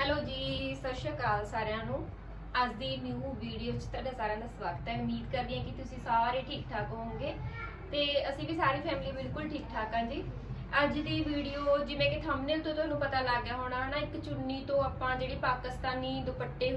Hello ਜੀ, ਸਤਿ ਸ਼੍ਰੀ ਅਕਾਲ ਸਾਰਿਆਂ ਨੂੰ। ਅੱਜ ਦੀ ਨਿਊ ਵੀਡੀਓ 'ਚ ਤੁਹਾਡਾ ਸਾਰਿਆਂ ਦਾ ਸਵਾਗਤ ਹੈ। ਉਮੀਦ ਕਰਦੀ ਹਾਂ ਕਿ ਤੁਸੀਂ ਸਾਰੇ ਠੀਕ ਠਾਕ ਹੋਵੋਗੇ ਤੇ ਅਸੀਂ ਵੀ ਸਾਰੀ ਫੈਮਿਲੀ ਬਿਲਕੁਲ ਠੀਕ ਠਾਕ ਹਾਂ ਜੀ। ਅੱਜ ਦੀ ਵੀਡੀਓ ਜਿਵੇਂ ਕਿ ਥੰਬਨੇਲ ਤੋਂ ਤੁਹਾਨੂੰ ਪਤਾ ਲੱਗ ਗਿਆ ਹੋਣਾ, ਹਨਾ, ਇੱਕ ਚੁੰਨੀ ਤੋਂ ਆਪਾਂ ਜਿਹੜੀ ਪਾਕਿਸਤਾਨੀ ਦੁਪੱਟੇ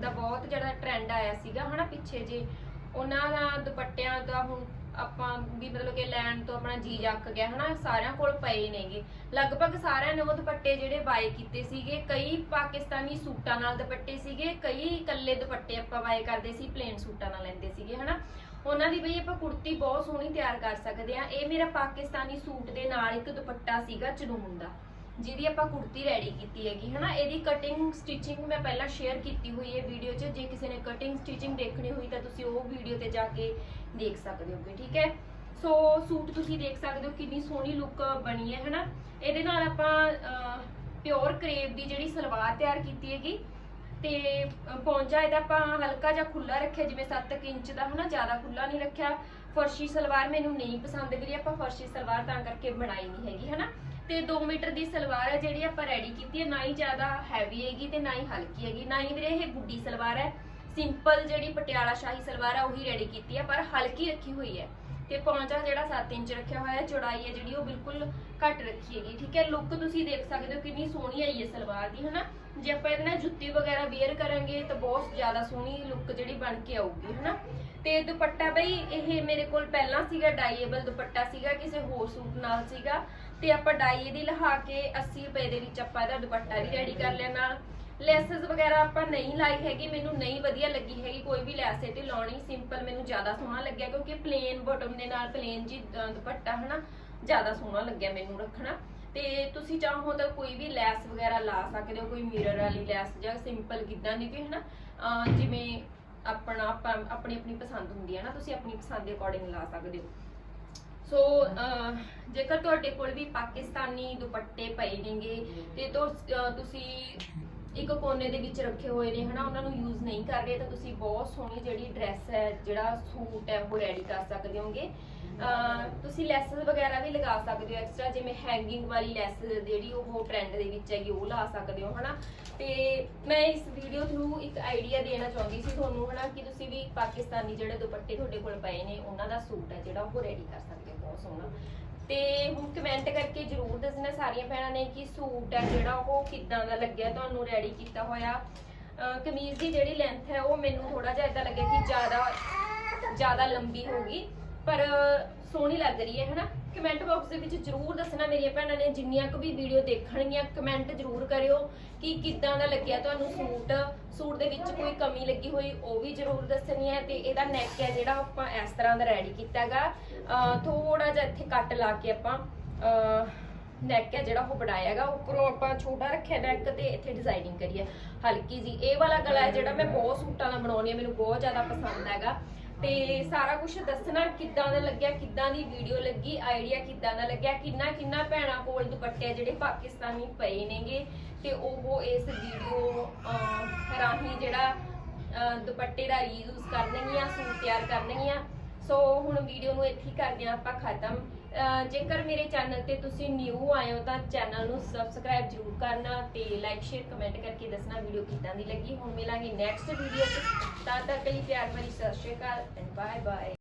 ਦਾ ਬਹੁਤ ਜਿਹੜਾ ਟ੍ਰੈਂਡ ਆਇਆ ਸੀਗਾ, ਹਨਾ, ਪਿੱਛੇ ਜੇ। ਉਹਨਾਂ ਦਾ ਦੁਪੱਟਿਆਂ ਦਾ ਹੁਣ ਆਪਾਂ ਵੀ ਮਤਲਬ ਕਿ ਲੈਣ ਤੋਂ ਆਪਣਾ ਜੀ ਜੱਕ ਗਿਆ, ਹਨਾ, ਸਾਰਿਆਂ ਕੋਲ ਪਏ ਨੇਗੇ। ਲਗਭਗ ਸਾਰਿਆਂ ਨੇ ਉਹ ਦੁਪੱਟੇ ਜਿਹੜੇ ਬਾਏ ਕੀਤੇ ਸੀਗੇ, ਕਈ ਪਾਕਿਸਤਾਨੀ ਸੂਟਾਂ ਨਾਲ ਦੁਪੱਟੇ ਸੀਗੇ, ਕਈ ਇਕੱਲੇ ਦੁਪੱਟੇ ਆਪਾਂ ਬਾਏ ਕਰਦੇ ਸੀ ਪਲੇਨ ਸੂਟਾਂ ਨਾਲ ਲੈਂਦੇ ਸੀਗੇ, ਹਨਾ। ਉਹਨਾਂ ਦੀ ਬਈ ਆਪਾਂ ਕੁੜਤੀ ਬਹੁਤ ਸੋਹਣੀ ਤਿਆਰ ਕਰ ਸਕਦੇ ਆ ਇਹ ਮੇਰਾ ਪਾਕਿਸਤਾਨੀ ਸੂਟ ਦੇ ਨਾਲ ਇੱਕ ਦੁਪੱਟਾ ਸੀਗਾ ਚਨੂਨ ਦਾ। ਜਿਹਦੀ ਆਪਾਂ ਕੁੜਤੀ ਰੈਡੀ ਕੀਤੀ ਹੈਗੀ, ਹਨਾ? ਇਹਦੀ ਕਟਿੰਗ ਸਟਿਚਿੰਗ ਮੈਂ ਪਹਿਲਾਂ ਸ਼ੇਅਰ ਕੀਤੀ ਹੋਈ ਹੈ ਵੀਡੀਓ 'ਚ। ਜੇ ਕਿਸੇ ਨੇ ਕਟਿੰਗ ਸਟਿਚਿੰਗ ਦੇਖਣੀ ਹੋਈ ਤਾਂ ਤੁਸੀਂ ਉਹ ਵੀਡੀਓ ਤੇ ਜਾ ਕੇ ਦੇਖ ਸਕਦੇ ਹੋਗੇ, ਠੀਕ ਹੈ? ਸੋ ਸੂਟ ਤੁਸੀਂ ਦੇਖ ਸਕਦੇ ਹੋ ਕਿੰਨੀ ਸੋਹਣੀ ਲੁੱਕ ਬਣੀ ਹੈ, ਹਨਾ? ਇਹਦੇ ਨਾਲ ਆਪਾਂ ਪਿਓਰ ਕਰੇਪ ਦੀ ਜਿਹੜੀ ਸਲਵਾਰ ਤਿਆਰ ਕੀਤੀ ਹੈਗੀ ਤੇ ਪੌਂਚਾ ਇਹਦਾ ਆਪਾਂ ਹਲਕਾ ਜਿਹਾ ਖੁੱਲਾ ਰੱਖਿਆ, ਜਿਵੇਂ 7 ਇੰਚ ਦਾ ਹਨਾ, ਜ਼ਿਆਦਾ ਖੁੱਲਾ ਨਹੀਂ ਰੱਖਿਆ। ਫਰਸ਼ੀ ਸਲਵਾਰ ਮੈਨੂੰ ਨਹੀਂ ਪਸੰਦ ਵੀਰੇ ਆਪਾਂ ਫਰਸ਼ੀ ਸਲਵਾਰ ਤਾਂ ਕਰਕੇ ਬਣਾਈ ਨਹੀਂ ਹੈਗੀ, ਹਨਾ। ਤੇ 2 ਮੀਟਰ ਦੀ ਸਲਵਾਰ ਹੈ ਜਿਹੜੀ ਆਪਾਂ ਰੈਡੀ ਕੀਤੀ ਹੈ ਨਾ ਹੀ ਜ਼ਿਆਦਾ ਹੈਵੀ ਹੈਗੀ ਤੇ ਨਾ ਹੀ ਹਲਕੀ ਹੈਗੀ। ਨਾ ਹੀ ਵੀਰੇ, ਇਹ ਗੁੱਡੀ ਸਲਵਾਰ ਹੈ। ਸਿੰਪਲ ਜਿਹੜੀ ਪਟਿਆਲਾ ਸ਼ਾਹੀ ਸਲਵਾਰ ਹੈ ਉਹੀ ਰੈਡੀ ਕੀਤੀ ਹੈ ਪਰ ਹਲਕੀ ਰੱਖੀ ਹੋਈ ਹੈ। ਤੇ ਪੌਂਚਾ ਜਿਹੜਾ 7 ਇੰਚ ਰੱਖਿਆ ਹੋਇਆ ਹੈ, ਚੌੜਾਈ ਹੈ ਜਿਹੜੀ, ਉਹ ਬਿਲਕੁਲ ਘੱਟ ਰੱਖੀ ਹੈਗੀ, ਠੀਕ ਹੈ? ਲੁੱਕ ਤੁਸੀਂ ਦੇਖ ਸਕਦੇ ਹੋ ਕਿੰਨੀ ਸੋਹਣੀ ਆਈ ਹੈ ਸਲਵਾਰ ਦੀ, ਹਨਾ? ਜੇ ਆਪਾਂ ਇਹਦੇ ਨਾਲ ਜੁੱਤੀ ਵਗੈਰਾ ਵੇਅਰ ਕਰਾਂਗੇ, ਤਾਂ ਬਹੁਤ ਜ਼ਿਆਦਾ ਸੋਹਣੀ ਲੁੱਕ ਜਿਹੜੀ ਬਣ ਕੇ ਆਊਗੀ, ਹਨਾ? ਤੇ ਦੁਪੱਟਾ ਬਈ, ਇਹ ਮੇਰੇ ਕੋਲ ਪਹਿਲਾਂ ਸੀਗਾ ਡਾਈਏਬਲ ਦੁਪੱਟਾ ਸੀਗਾ, ਕਿਸੇ ਹੋਰ ਸੂਟ ਨਾਲ ਸੀਗਾ। ਤੇ ਆਪਾਂ ਡਾਈ ਇਹਦੀ ਲਹਾ ਕੇ 80 ਰੁਪਏ ਦੇ ਵਿੱਚ ਆਪਾਂ ਇਹਦਾ ਦੁਪੱਟਾ ਵੀ ਰੈਡੀ ਕਰ ਲਿਆ ਨਾਲ। ਲੈਸਸ ਵਗੈਰਾ ਆਪਾਂ ਨਹੀਂ ਲਾਈ ਹੈਗੀ, ਮੈਨੂੰ ਨਹੀਂ ਵਧੀਆ ਲੱਗੀ ਹੈਗੀ ਕੋਈ ਵੀ ਲੈਸ, ਇਹ ਤੇ ਲਾਉਣੀ ਸਿੰਪਲ ਮੈਨੂੰ ਜ਼ਿਆਦਾ ਸੋਹਣਾ ਲੱਗਿਆ ਕਿਉਂਕਿ ਪਲੇਨ ਬਾਟਮ ਦੇ ਨਾਲ ਪਲੇਨ ਜੀ ਦੁਪੱਟਾ ਹਨਾ, ਜ਼ਿਆਦਾ ਸੋਹਣਾ ਲੱਗਿਆ ਮੈਨੂੰ ਰੱਖਣਾ। ਤੇ ਤੁਸੀਂ ਚਾਹੋ ਤਾਂ ਕੋਈ ਵੀ ਲੈਸ ਵਗੈਰਾ ਲਾ ਸਕਦੇ ਹੋ, ਕੋਈ ਮਿਰਰ ਵਾਲੀ ਲੈਸ ਜਾਂ ਸਿੰਪਲ ਕਿਦਾਂ ਦੀ ਵੀ ਹਨਾ ਜਿਵੇਂ ਆਪਣਾ ਆਪਣੀ ਆਪਣੀ ਪਸੰਦ ਹੁੰਦੀ ਹੈ ਨਾ, ਤੁਸੀਂ ਆਪਣੀ ਪਸੰਦ ਦੇ ਅਕੋਰਡਿੰਗ ਲਾ ਸਕਦੇ ਹੋ। ਸੋ ਜੇਕਰ ਤੁਹਾਡੇ ਕੋਲ ਵੀ ਪਾਕਿਸਤਾਨੀ ਦੁਪੱਟੇ ਪਏ ਨੇਗੇ, ਤੇ ਤੁਸੀਂ ਇੱਕ ਕੋਨੇ ਦੇ ਵਿੱਚ ਰੱਖੇ ਹੋਏ ਨੇ, ਹਨਾ? ਉਹਨਾਂ ਨੂੰ ਯੂਜ਼ ਨਹੀਂ ਕਰ ਰਹੇ, ਤਾਂ ਤੁਸੀਂ ਬਹੁਤ ਸੋਹਣੀ ਜਿਹੜੀ ਡਰੈਸ ਹੈ, ਜਿਹੜਾ ਸੂਟ ਹੈ, ਉਹ ਰੈਡੀ ਕਰ ਸਕਦੇ ਹੋਗੇ। ਤੁਸੀਂ ਲੈਸਸ ਵਗੈਰਾ ਵੀ ਲਗਾ ਸਕਦੇ ਹੋ ਐਕਸਟਰਾ ਜਿਵੇਂ ਹੈਂਗਿੰਗ ਵਾਲੀ ਲੈਸ ਜਿਹੜੀ ਉਹ ਟ੍ਰੈਂਡ ਦੇ ਵਿੱਚ ਹੈਗੀ, ਉਹ ਲਾ ਸਕਦੇ ਹੋ, ਹਨਾ? ਤੇ ਮੈਂ ਇਸ ਵੀਡੀਓ ਥਰੂ ਇੱਕ ਆਈਡੀਆ ਦੇਣਾ ਚਾਹੁੰਦੀ ਸੀ ਤੁਹਾਨੂੰ, ਹਨਾ? ਕਿ ਤੁਸੀਂ ਵੀ ਪਾਕਿਸਤਾਨੀ ਜਿਹੜੇ ਦੁਪੱਟੇ ਤੁਹਾਡੇ ਕੋਲ ਪਏ ਨੇ, ਉਹਨਾਂ ਦਾ ਸੂਟ ਹੈ ਜਿਹੜਾ ਉਹ ਰੈਡੀ ਕਰ ਸਕਦੇ ਹੋ, ਬਹੁਤ ਸੋਹਣਾ। ਤੇ ਹੁਣ ਕਮੈਂਟ ਕਰਕੇ ਜਰੂਰ ਦੱਸਣਾ ਸਾਰੀਆਂ ਭੈਣਾਂ ਨੇ ਕਿ ਸੂਟ ਹੈ ਜਿਹੜਾ ਉਹ ਕਿੱਦਾਂ ਦਾ ਲੱਗਿਆ, ਤੁਹਾਨੂੰ ਰੈਡੀ ਕੀਤਾ ਹੋਇਆ। ਕਮੀਜ਼ ਦੀ ਜਿਹੜੀ ਲੈਂਥ ਹੈ, ਉਹ ਮੈਨੂੰ ਥੋੜਾ ਜਿਹਾ ਇਦਾਂ ਲੱਗਿਆ ਕਿ ਜ਼ਿਆਦਾ ਜ਼ਿਆਦਾ ਲੰਬੀ ਹੋਗੀ ਪਰ ਸੋਹਣੀ ਲੱਗ ਰਹੀ ਹੈ, ਹਨਾ? ਕਮੈਂਟ ਬਾਕਸ ਦੇ ਵਿੱਚ ਜਰੂਰ ਦੱਸਣਾ ਮੇਰੀਆਂ ਭੈਣਾਂ ਨੇ, ਜਿੰਨੀਆਂ ਕੁ ਵੀ ਵੀਡੀਓ ਦੇਖਣਗੀਆਂ ਕਮੈਂਟ ਜਰੂਰ ਕਰਿਓ ਕਿ ਕਿੱਦਾਂ ਦਾ ਲੱਗਿਆ ਤੁਹਾਨੂੰ ਸੂਟ। ਸੂਟ ਦੇ ਵਿੱਚ ਕੋਈ ਕਮੀ ਲੱਗੀ ਹੋਈ, ਉਹ ਵੀ ਜਰੂਰ ਦੱਸਣੀ ਹੈ ਤੇ ਇਹਦਾ ਨੈਕ ਹੈ ਜਿਹੜਾ ਆਪਾਂ ਇਸ ਤਰ੍ਹਾਂ ਦਾ ਰੈਡੀ ਕੀਤਾ ਹੈਗਾ। ਥੋੜਾ ਜਿਹਾ ਇੱਥੇ ਕੱਟ ਲਾ ਕੇ ਆਪਾਂ ਨੈਕ ਹੈ ਜਿਹੜਾ ਉਹ ਬਣਾਇਆ ਹੈਗਾ। ਉੱਪਰੋਂ ਆਪਾਂ ਛੋਟਾ ਰੱਖਿਆ ਨੈਕ ਤੇ ਇੱਥੇ ਡਿਜ਼ਾਈਨਿੰਗ ਕਰੀ ਹੈ। ਹਲਕੀ ਜੀ ਇਹ ਵਾਲਾ ਗਲਾ ਹੈ ਜਿਹੜਾ ਮੈਂ ਬਹੁਤ ਸੂਟਾਂ ਦਾ ਬਣਾਉਣੀ ਹੈ, ਮੈਨੂੰ ਬਹੁਤ ਜ਼ਿਆਦਾ ਪਸੰਦ ਹੈਗਾ। ਤੇ ਸਾਰਾ ਕੁਝ ਦੱਸਣਾ ਕਿੱਦਾਂ ਦਾ ਲੱਗਿਆ, ਕਿੱਦਾਂ ਦੀ ਵੀਡੀਓ ਲੱਗੀ ਆਈਡੀਆ ਕਿੱਦਾਂ ਦਾ ਲੱਗਿਆ, ਕਿੰਨਾ ਕਿੰਨਾ ਭੈਣਾਂ ਕੋਲ ਦੁਪੱਟੇ ਜਿਹੜੇ ਪਾਕਿਸਤਾਨੀ ਪਏ ਨੇਗੇ ਤੇ ਉਹ ਇਸ ਵੀਡੀਓ ਰਾਹੀਂ ਜਿਹੜਾ ਦੁਪੱਟੇ ਦਾ ਯੂਜ਼ ਕਰਨਗੀਆਂ, ਸੂਟ ਤਿਆਰ ਕਰਨਗੀਆਂ। ਸੋ ਹੁਣ ਵੀਡੀਓ ਨੂੰ ਇੱਥੇ ਕਰਦੇ ਹਾਂ ਆਪਾਂ ਖਤਮ। ਜੇਕਰ ਮੇਰੇ ਚੈਨਲ ਤੇ ਤੁਸੀਂ ਨਿਊ ਆਏ ਹੋ ਤਾਂ ਚੈਨਲ ਨੂੰ ਸਬਸਕ੍ਰਾਈਬ ਜਰੂਰ ਕਰਨਾ ਤੇ ਲਾਈਕ ਸ਼ੇਅਰ ਕਮੈਂਟ ਕਰਕੇ ਦੱਸਣਾ ਵੀਡੀਓ ਕਿੱਦਾਂ ਦੀ ਲੱਗੀ। ਹੁਣ ਮਿਲਾਂਗੇ ਨੈਕਸਟ ਵੀਡੀਓ 'ਚ। ਤਦ ਤੱਕ ਲਈ ਪਿਆਰ ਭਰੀ Sat Sri Akal and bye bye